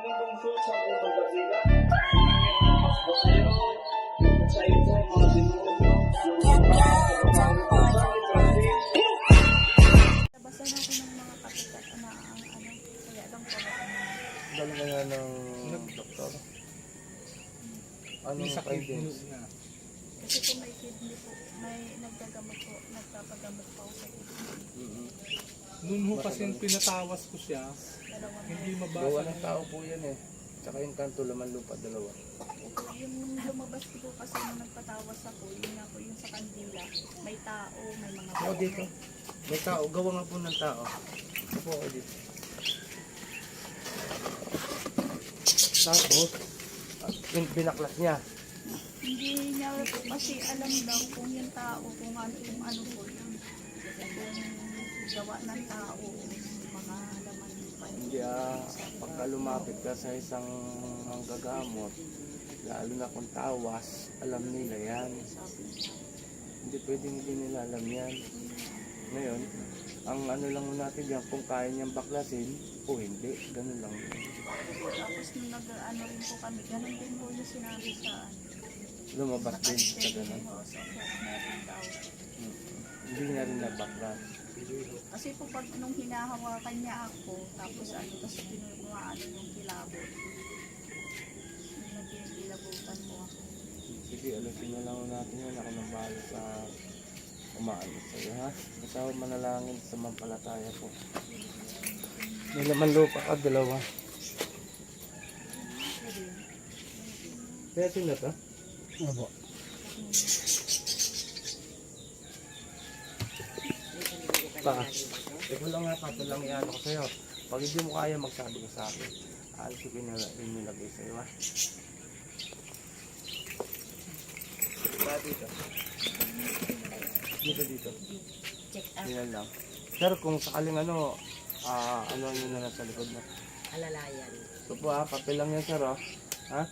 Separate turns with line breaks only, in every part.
sa sa sa
na ang ano,
ka nga ng doktor. Findings?
niya.
Kasi po may kidney po, may naggagamot po, nagpapagamot po sa kidney.
Noon ho kasi pinatawas ko siya,
Dalawang
hindi
Gawa
mabasa
ng tao po yan eh. Tsaka yung kanto laman lupa dalawa.
Yung lumabas po kasi nung nagpatawas ako, yun nga po yung sa kandila. May tao, may mga
Ako dito. May tao. Gawa nga po ng tao. Ako ako dito. Tapos, yung binaklas niya.
Hindi niya po kasi alam daw kung yung tao, kung ano, kung ano po yun. Kung gawa ng tao, mga laman pa yun.
Hindi ah, pagka lumapit ka sa isang manggagamot, lalo na kung tawas, alam nila yan. Hindi pwedeng hindi nila alam yan. Ngayon, ang ano lang natin yan, kung kaya niyang baklasin o hindi, ganun lang.
Tapos nung nag-ano rin po kami, ganun din po yung sinabi sa.
Lumabas din sa ganun.
Oo, meron daw.
Mm. Hindi niya rin nabaklas.
Kasi po pag nung hinahawakan niya ako, tapos ano, tapos pinunuha ano yung kilabot. Yung nagkikilabutan po ako.
Sige, alasin na lang natin yan. Ako nang bahala sa umaano sa'yo, ha? Basta ako manalangin sa mampalataya po. May laman lupa ka, dalawa. Kaya sino to?
Opo.
Pa. Ikaw lang nga, pato lang yan ako sa'yo. Pag hindi mo kaya, magsabi ka sa akin. Alis ko pinila- pinilagay sa'yo, ha? Dito. Dito, dito. Yan lang. Pero kung sakaling ano, ah, ano nyo na lang sa likod mo.
alalayan.
Ito po ha, papel lang yan sir oh. Ha?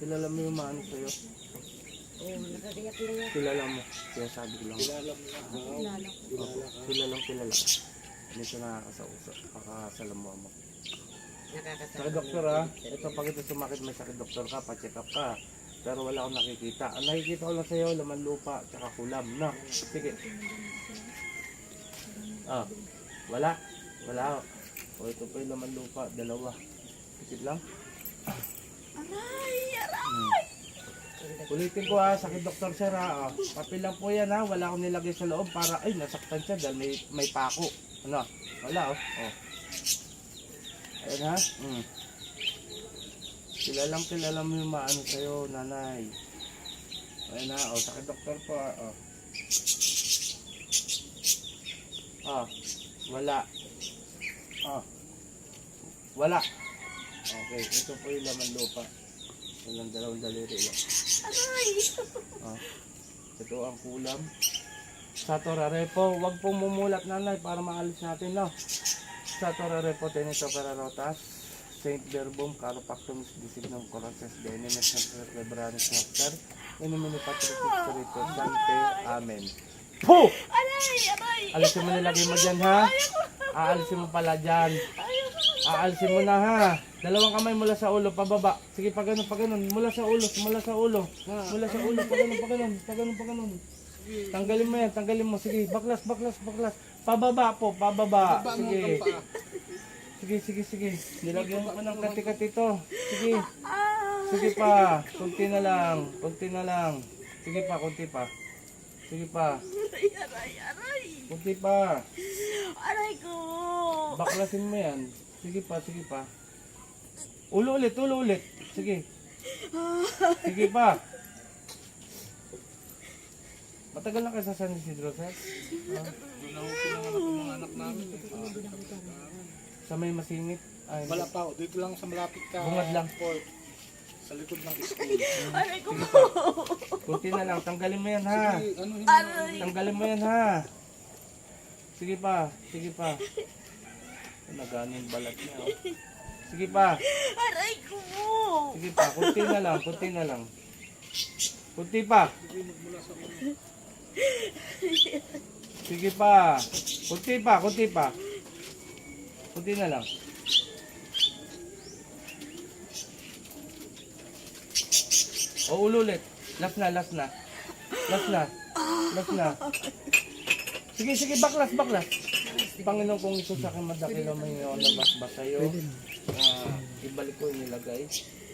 Kilala mo yung maano sa'yo?
Oo, nakagayak lang yan.
Kilala mo. Kaya sabi ko lang.
Kilala mo lang.
Kilala ko.
Opo, kilalang kilala. Hindi siya nakakasausap, nakakasalamuha mo.
Nakakasama.
Sakit doktor ha, ito pag ito sumakit may sakit doktor ka, pa-check up ka. Pero wala akong nakikita. Ang nakikita ko lang sa'yo, laman lupa, tsaka kulam. No? Sige. Ah, wala. Wala. O ito pa yung laman lupa, dalawa. Isip lang.
Aray! Aray!
Hmm. Ulitin ko ha, sakit doktor sir ha. Oh. Papel lang po yan ha, wala akong nilagay sa loob para, ay nasaktan siya dahil may, may pako. Ano? Wala oh. oh. Ayan ha. Hmm. Kilalang kilala mo yung maano sa'yo, nanay. Ayan ha, oh, sakit doktor po ha. Oh. Ah, wala. Ah. Wala. Okay, ito po yung laman lupa. Walang dalawang daliri lang.
Aray!
Ah, ito ang kulam. Sa Torarepo, wag pong mumulat nanay para maalis natin no. Sa Torarepo, Tenito Pararotas, Saint Verbum, Caropactum, Disignum Coronces, Denimes, Celebranis Noster, Inimini Patrick Spiritu Sante, Amen. Po!
Aray! Aray!
Alisin mo nilagay mo dyan ha. Aalisin mo pala dyan. Aalisin mo na ha. Dalawang kamay mula sa ulo, pababa. Sige, pa ganun, pa ganun. Mula sa ulo, mula sa ulo. Mula sa ulo, pa ganun, pa ganun. Pa ganun, pa ganun. Tanggalin mo yan, tanggalin mo. Sige, baklas, baklas, baklas. Pababa po, pababa. Sige. Sige, sige, sige. Nilagyan ko ng kati-kati to. Sige. Sige pa. Kunti na lang. Kunti na lang. Sige pa, kunti pa. Sige pa.
Aray! Aray! Aray!
Kunti pa.
Aray ko!
Baklasin mo yan. Sige pa, sige pa. Ulo ulit, ulo ulit. Sige. Sige pa. Matagal na kayo sa San Isidro, sir? Sa may masingit? Ay,
Wala pa ako. Dito lang sa malapit ka.
Bungad lang.
Port. Sa likod ng school.
Aray ko
Sige
po!
Kunti na lang. Tanggalin mo yan, ha?
Eh, ano
Aray!
Tanggalin mo yan, ha? Sige pa. Sige pa. Talagaan yung balat niya. oh. Sige pa.
Aray ko!
Sige pa. Kunti na lang. Kunti na lang. Kunti pa. Sige pa. Kunti pa. Kunti pa. Kunti na lang. O ulo ulit. Last na, last na. Last na. Last na. Sige, sige. Baklas, baklas. Panginoon kung ito sa akin madakil may yung nabasbas sa'yo. Ah, ibalik ko yung nilagay.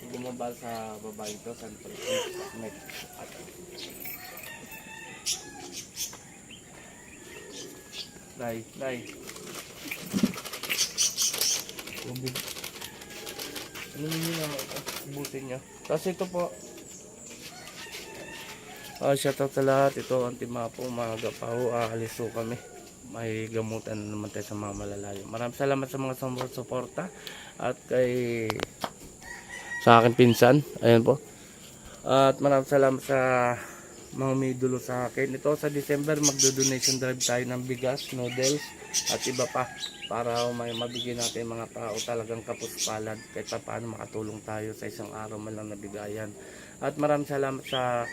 Gumabal sa babae ito, San Francisco. Met. At Nay, nay. Tubig. Ano nyo naman ito? Ubusin nyo. Tapos ito po. Ah, shout out sa lahat. Ito ang timapo, mga gapaho. Aalis po kami. May gamutan na naman tayo sa mga malalayo. Maraming salamat sa mga sumur- suporta. At kay sa akin pinsan. Ayan po. At maraming salamat sa mga may dulo sa akin. Ito sa December magdo-donation drive tayo ng bigas, noodles at iba pa para may mabigyan natin mga tao talagang kapuspalad kahit pa paano makatulong tayo sa isang araw man lang nabigayan. At maraming salamat sa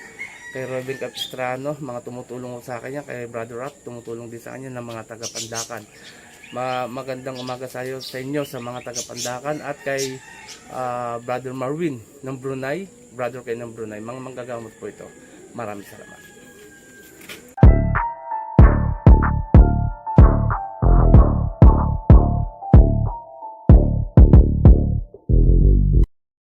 kay Robin Capistrano, mga tumutulong sa kanya, kay Brother Rap, tumutulong din sa kanya ng mga taga-pandakan. Ma magandang umaga sa iyo sa inyo sa mga taga-pandakan at kay ah, Brother Marwin ng Brunei, brother kay ng Brunei, mga manggagamot po ito. Maraming salamat.